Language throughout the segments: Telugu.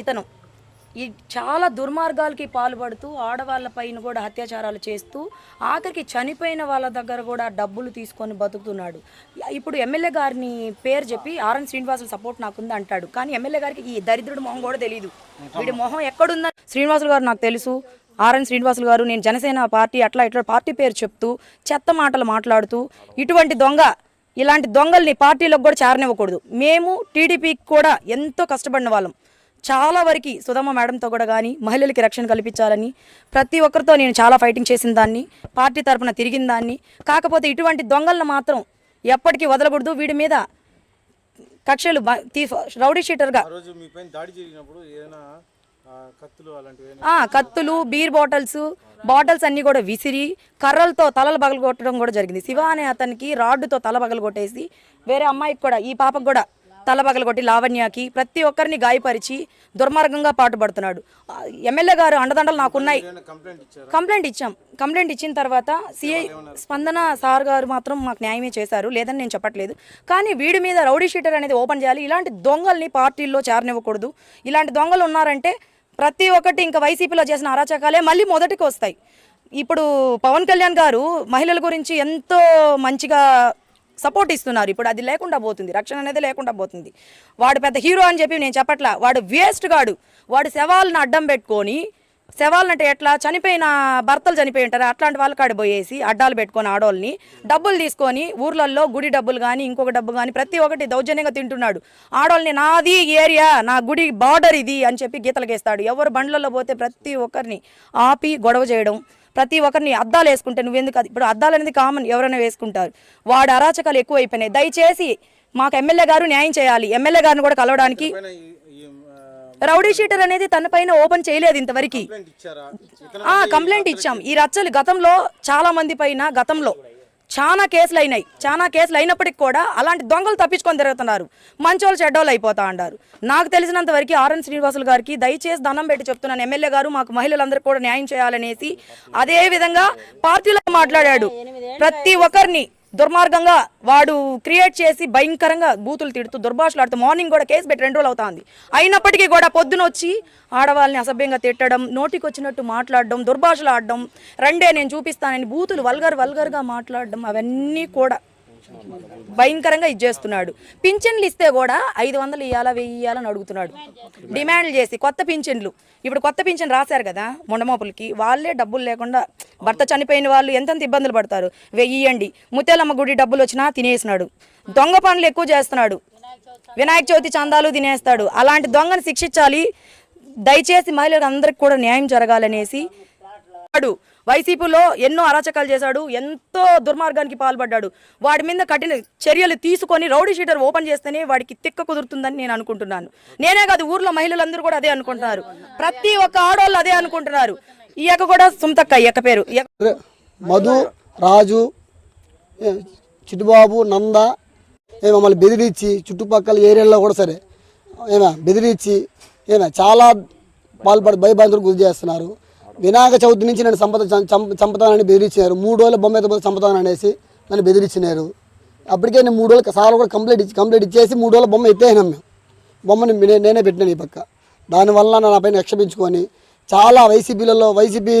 ఇతను ఈ చాలా దుర్మార్గాలకి పాల్పడుతూ ఆడవాళ్ళ పైన కూడా అత్యాచారాలు చేస్తూ ఆఖరికి చనిపోయిన వాళ్ళ దగ్గర కూడా డబ్బులు తీసుకొని బతుకుతున్నాడు. ఇప్పుడు ఎమ్మెల్యే గారిని పేరు చెప్పి ఆర్ఎన్ శ్రీనివాసులు సపోర్ట్ నాకుంది అంటాడు. కానీ ఎమ్మెల్యే గారికి ఈ దరిద్రుడు మొహం కూడా తెలియదు వీడి మొహం ఎక్కడుందా శ్రీనివాసులు గారు నాకు తెలుసు. ఆర్ఎన్ శ్రీనివాసులు గారు నేను జనసేన పార్టీ అట్లా ఇట్లా పార్టీ పేరు చెప్తూ చెత్త మాటలు మాట్లాడుతూ ఇటువంటి దొంగ ఇలాంటి దొంగల్ని పార్టీలకు కూడా చేరనివ్వకూడదు. మేము టీడీపీకి కూడా ఎంతో కష్టపడిన వాళ్ళం. చాలా వరకు సుధమ్మ మేడంతో కూడా కానీ మహిళలకి రక్షణ కల్పించాలని ప్రతి ఒక్కరితో నేను చాలా ఫైటింగ్ చేసిన దాన్ని పార్టీ తరపున తిరిగిన దాన్ని. కాకపోతే ఇటువంటి దొంగలను మాత్రం ఎప్పటికీ వదలకూడదు. వీడి మీద కక్షలు రౌడీ షీటర్గా కత్తులు బీర్ బాటిల్స్ బాటిల్స్ అన్నీ కూడా విసిరి కర్రలతో తలలు పగలగొట్టడం కూడా జరిగింది. శివ అనే అతనికి రాడ్డుతో తల పగలగొట్టేసి వేరే అమ్మాయికి కూడా ఈ పాపకు కూడా తల పగలగొట్టి లావణ్యకి ప్రతి ఒక్కరిని గాయపరిచి దుర్మార్గంగా పాటుపడుతున్నాడు. ఎమ్మెల్యే గారు అండదండలు నాకున్నాయి. కంప్లైంట్ ఇచ్చాం. కంప్లైంట్ ఇచ్చిన తర్వాత సిఐ స్పందన సార్ గారు మాత్రం మాకు న్యాయమే చేశారు. లేదని నేను చెప్పట్లేదు. కానీ వీడి మీద రౌడీ షీటర్ అనేది ఓపెన్ చేయాలి. ఇలాంటి దొంగల్ని పార్టీల్లో చేరనివ్వకూడదు. ఇలాంటి దొంగలు ఉన్నారంటే ప్రతి ఒక్కటి ఇంకా వైసీపీలో చేసిన అరాచకాలే మళ్ళీ మొదటికి వస్తాయి. ఇప్పుడు పవన్ కళ్యాణ్ గారు మహిళల గురించి ఎంతో మంచిగా సపోర్ట్ ఇస్తున్నారు. ఇప్పుడు అది లేకుండా పోతుంది. రక్షణ అనేది లేకుండా పోతుంది. వాడు పెద్ద హీరో అని చెప్పి నేను చెప్పట్లా. వాడు వేస్ట్ గాడు. వాడు శవాలను అడ్డం పెట్టుకొని శవాలంటే ఎట్లా? చనిపోయిన భర్తలు చనిపోయి ఉంటారు? అట్లాంటి వాళ్ళ కాడ పోయేసి అడ్డాలు పెట్టుకొని ఆడోళ్ళని డబ్బులు తీసుకొని ఊర్లలో గుడి డబ్బులు కానీ ఇంకొక డబ్బు కానీ ప్రతి ఒక్కటి దౌర్జన్యంగా తింటున్నాడు. ఆడోళ్ళని నాది ఏరియా నా గుడి బార్డర్ ఇది అని చెప్పి గీతలకేస్తాడు ఎవరు బండ్లలో పోతే ప్రతి ఒక్కరిని ఆపి గొడవ చేయడం ప్రతి ఒక్కరిని అద్దాలు వేసుకుంటే నువ్వెందుకు అది? ఇప్పుడు అద్దాలు అనేది కామన్ ఎవరైనా వేసుకుంటారు. వాడు అరాచకాలు ఎక్కువైపోయినాయి. దయచేసి మాకు ఎమ్మెల్యే గారు న్యాయం చేయాలి. ఎమ్మెల్యే గారిని కూడా కలవడానికి రౌడీ షీటర్ అనేది తన పైన ఓపెన్ చేయలేదు ఇంతవరకు. కంప్లైంట్ ఇచ్చాం. ఈ రచ్చలు గతంలో చాలా మంది పైన గతంలో చాలా కేసులు అయినాయి. చాలా కేసులు అయినప్పటికీ కూడా అలాంటి దొంగలు తప్పించుకొని తిరుగుతున్నారు. మంచోళ్ళు చెడ్డోళ్ళు అయిపోతా అంటారు నాకు తెలిసినంత వరకు ఆర్ఎన్ శ్రీనివాసులు గారికి దయచేసి దండం పెట్టి చెప్తున్నాను. ఎమ్మెల్యే గారు మాకు మహిళలందరికీ కూడా న్యాయం చేయాలనేసి అదే విధంగా పార్టీలో మాట్లాడాడు. ప్రతి ఒక్కరిని దుర్మార్గంగా వాడు క్రియేట్ చేసి భయంకరంగా బూతులు తిడుతూ దుర్భాషలాడుతూ మార్నింగ్ కూడా కేసు పెట్టి రెండు రోజులు అవుతుంది. అయినప్పటికీ కూడా పొద్దున వచ్చి ఆడవాళ్ళని అసభ్యంగా తిట్టడం నోటికి వచ్చినట్టు మాట్లాడడం దుర్భాషలాడడం ఆడడం నేను చూపిస్తానని బూతులు వల్గర్ వల్గర్గా మాట్లాడడం అవన్నీ కూడా భయంకరంగా ఇది చేస్తున్నాడు. పింఛన్లు ఇస్తే కూడా ఐదు వందలు ఇవ్వాలా వెయ్యి ఇవ్వాలని అడుగుతున్నాడు. డిమాండ్లు చేసి కొత్త పింఛన్లు. ఇప్పుడు కొత్త పింఛన్ రాశారు కదా మొండమోపులకి వాళ్ళే డబ్బులు లేకుండా భర్త చనిపోయిన వాళ్ళు ఎంతెంత ఇబ్బందులు పడతారు? వెయ్యండి ముత్యాలమ్మ గుడి డబ్బులు వచ్చినా తినేసినాడు. దొంగ పనులు ఎక్కువ చేస్తున్నాడు. వినాయక చవితి చందాలు తినేస్తాడు. అలాంటి దొంగను శిక్షించాలి. దయచేసి మహిళలందరికీ అందరికి కూడా న్యాయం జరగాలనేసి వాడు వైసీపీలో ఎన్నో అరాచకాలు చేశాడు. ఎంతో దుర్మార్గానికి పాల్పడ్డాడు. వాడి మీద కఠిన చర్యలు తీసుకొని రౌడీ షీటర్ ఓపెన్ చేస్తేనే వాడికి తిక్క కుదురుతుందని నేను అనుకుంటున్నాను. నేనే కాదు ఊర్లో మహిళలందరూ కూడా అదే అనుకుంటున్నారు. ప్రతి ఒక్క ఆడవాళ్ళు అదే అనుకుంటున్నారు. ఈ యొక్క కూడా సుమతక్క ఈ యొక్క పేరు మధు రాజు చిట్టుబాబు నంద మమ్మల్ని బెదిరించి చుట్టుపక్కల ఏరియాలో కూడా సరే ఏమా బెదిరించి ఏమా చాలా పాల్పడి భయభ్రాంతులకు గురి చేస్తున్నారు. వినాయక చవితి నుంచి నన్ను సంపద చంపుతానని బెదిరించినారు. మూడు రోజులు బొమ్మ ఎత్తుపోతే చంపుతానని అనేసి నన్ను బెదిరించినారు. అప్పటికే నేను మూడు రోజులు సార్లు కూడా కంప్లీట్ ఇచ్చి కంప్లీట్ ఇచ్చేసి మూడు రోజులు బొమ్మ ఎత్తేసినాం మేము. బొమ్మని నేనే పెట్టినాను ఈ పక్క. దానివల్ల నా పైన రక్షపించుకొని చాలా వైసీపీలలో వైసీపీ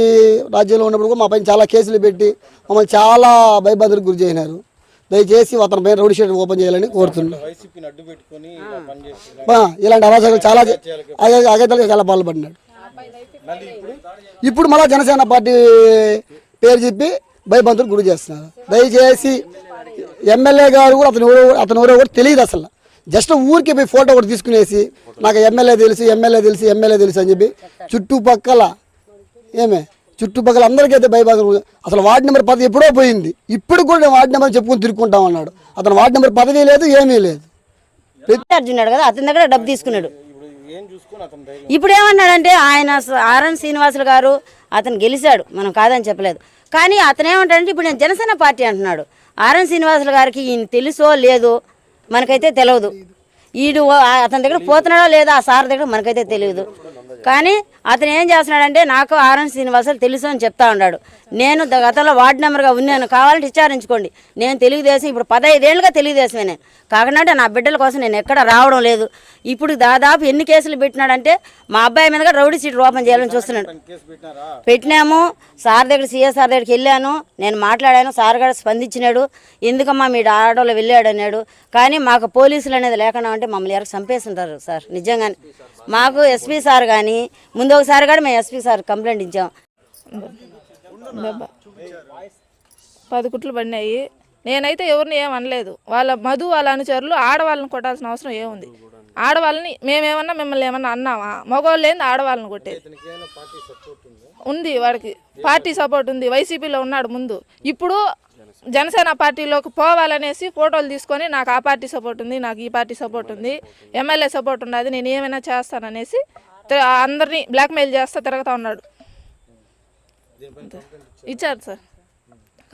రాజ్యంలో ఉన్నప్పుడు కూడా మా పైన చాలా కేసులు పెట్టి మమ్మల్ని చాలా భయభద్రకు గురి చేసినారు. దయచేసి అతని పైన రౌడీ షీటర్ ఓపెన్ చేయాలని కోరుతున్నాను. ఇలాంటి అరాచకాలు చాలా అగ- అగత్యాలకు చాలా పాల్పడినాడు ఇప్పుడు ఇప్పుడు మళ్ళీ జనసేన పార్టీ పేరు చెప్పి భయభద్రకు గురి చేస్తున్నారు. దయచేసి ఎమ్మెల్యే గారు కూడా అతను ఎవరో అతను ఎవరో కూడా తెలియదు అసలు. జస్ట్ ఊరికి పోయి ఫోటో ఒకటి తీసుకునేసి నాకు ఎమ్మెల్యే తెలుసు ఎమ్మెల్యే తెలుసు ఎమ్మెల్యే తెలుసు అని చెప్పి చుట్టుపక్కల ఏమే? చుట్టుపక్కల అందరికీ అయితే భయభద్రం అసలు వార్డు నెంబర్ పదవి ఎప్పుడో పోయింది. ఇప్పుడు కూడా నేను వార్డు నెంబర్ చెప్పుకొని తిరుక్కుంటాం అన్నాడు అతను వార్డు నెంబర్ పదవి లేదు ఏమీ లేదు. అర్జున్నాడు కదా అతని దగ్గర డబ్బు తీసుకున్నాడు. ఇప్పుడు ఏమన్నాడంటే ఆయన ఆర్ఎన్ శ్రీనివాసులు గారు అతను గెలిచాడు మనం కాదని చెప్పలేదు. కానీ అతను ఏమంటాడంటే ఇప్పుడు నేను జనసేన పార్టీ అంటున్నాడు. ఆర్ఎన్ శ్రీనివాసులు గారికి ఈయన తెలుసో లేదో మనకైతే తెలియదు ఈడు ఆ- అతని దగ్గర పోతున్నాడో లేదో ఆ సార్ దగ్గర మనకైతే తెలియదు కానీ అతను ఏం చేస్తున్నాడంటే నాకు ఆర్ఎన్ శ్రీనివాసులు తెలుసు అని చెప్తా ఉన్నాడు. నేను గతంలో వార్డు నెంబర్గా ఉన్నాను. కావాలంటే విచారించుకోండి. నేను తెలుగుదేశం ఇప్పుడు పదహైదేళ్ళుగా తెలుగుదేశమే నేను కాకుండా నా బిడ్డల కోసం నేను ఎక్కడ రావడం లేదు. ఇప్పుడు దాదాపు ఎన్ని కేసులు పెట్టినాడంటే మా అబ్బాయి మీదగా రౌడీ సీట్ ఓపెన్ చేయాలని చూస్తున్నాడు. పెట్టినాము. సార్ దగ్గర సీఎస్ సార్ దగ్గరికి వెళ్ళాను. నేను మాట్లాడాను. సార్ కూడా స్పందించినాడు. ఎందుకమ్మా మీ ఆటోలో వెళ్ళాడు అన్నాడు. కానీ మాకు పోలీసులు అనేది లేకుండా ఉంటే మమ్మల్ని ఎవరికి చంపేస్తుంటారు సార్? నిజంగానే మాకు ఎస్పీ సార్ కానీ ముందు ఒకసారి కూడా మేము ఎస్పీ సార్ కంప్లైంట్ ఇచ్చాం. పది కుట్లు పడినాయి. నేనైతే ఎవరిని ఏం అనలేదు. వాళ్ళ మధు వాళ్ళ అనుచరులు ఆడవాళ్ళని కొట్టాల్సిన అవసరం ఏముంది? ఆడవాళ్ళని మేమేమన్నా మిమ్మల్ని ఏమన్నా అన్నామా? మగవాళ్ళు ఏంది ఆడవాళ్ళని కొట్టేది. ఉంది వాడికి. పార్టీ సపోర్ట్ ఉంది. వైసీపీలో ఉన్నాడు ముందు. ఇప్పుడు జనసేన పార్టీలోకి పోవాలనేసి ఫోటోలు తీసుకొని నాకు ఆ పార్టీ సపోర్ట్ ఉంది నాకు ఈ పార్టీ సపోర్ట్ ఉంది ఎమ్మెల్యే సపోర్ట్ ఉన్నది నేను ఏమైనా చేస్తాననేసి అందరినీ బ్లాక్మెయిల్ చేస్తా తిరుగుతూ ఉన్నాడు. ఇచ్చారు సార్.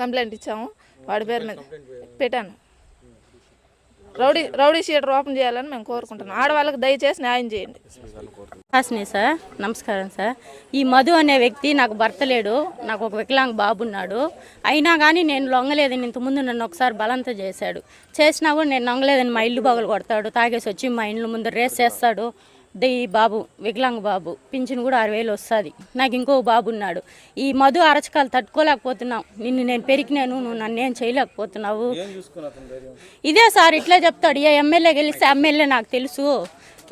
కంప్లైంట్ ఇచ్చాము. వాడి పేరు మీద పెట్టాను. రౌడీ రౌడీ షీటర్ ఓపెన్ చేయాలని మేము కోరుకుంటున్నాం. ఆడవాళ్ళకి దయచేసి న్యాయం చేయండి. హాస్ని సార్ నమస్కారం సార్. ఈ మధు అనే వ్యక్తి నాకు భర్త లేడు నాకు ఒక వికలాంగ్ బాబు ఉన్నాడు. అయినా కానీ నేను లొంగలేదని ఇంతకుముందు నన్ను ఒకసారి బలంత చేశాడు. చేసినా కూడా నేను లొంగలేదని మా ఇల్లు బగలు కొడతాడు తాగేసి వచ్చి మా ఇండ్ల ముందు రేస్ చేస్తాడు. ఈ బాబు వికలాంగ్ బాబు పింఛన్ కూడా ఆరు వేలు వస్తుంది. నాకు ఇంకో బాబు ఉన్నాడు. ఈ మధు అరచకాలు తట్టుకోలేకపోతున్నావు. నిన్ను నేను పెరిగినాను నువ్వు నన్ను ఏం చేయలేకపోతున్నావు? ఇదే సార్ ఇట్లా చెప్తాడు. ఏ ఎమ్మెల్యే గెలిస్తే ఎమ్మెల్యే నాకు తెలుసు.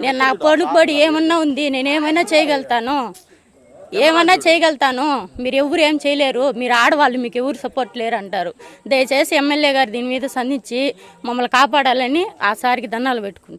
నేను నా పొడుగుబడి ఏమన్నా ఉంది నేను ఏమైనా చేయగలుగుతాను? ఏమన్నా చేయగలుగుతాను? మీరు ఎవరు ఏం చేయలేరు. మీరు ఆడవాళ్ళు మీకు ఎవరు సపోర్ట్ లేరు అంటారు దయచేసి ఎమ్మెల్యే గారు దీని మీద సంధించి మమ్మల్ని కాపాడాలని ఆ సారికి దండాలు పెట్టుకుంటారు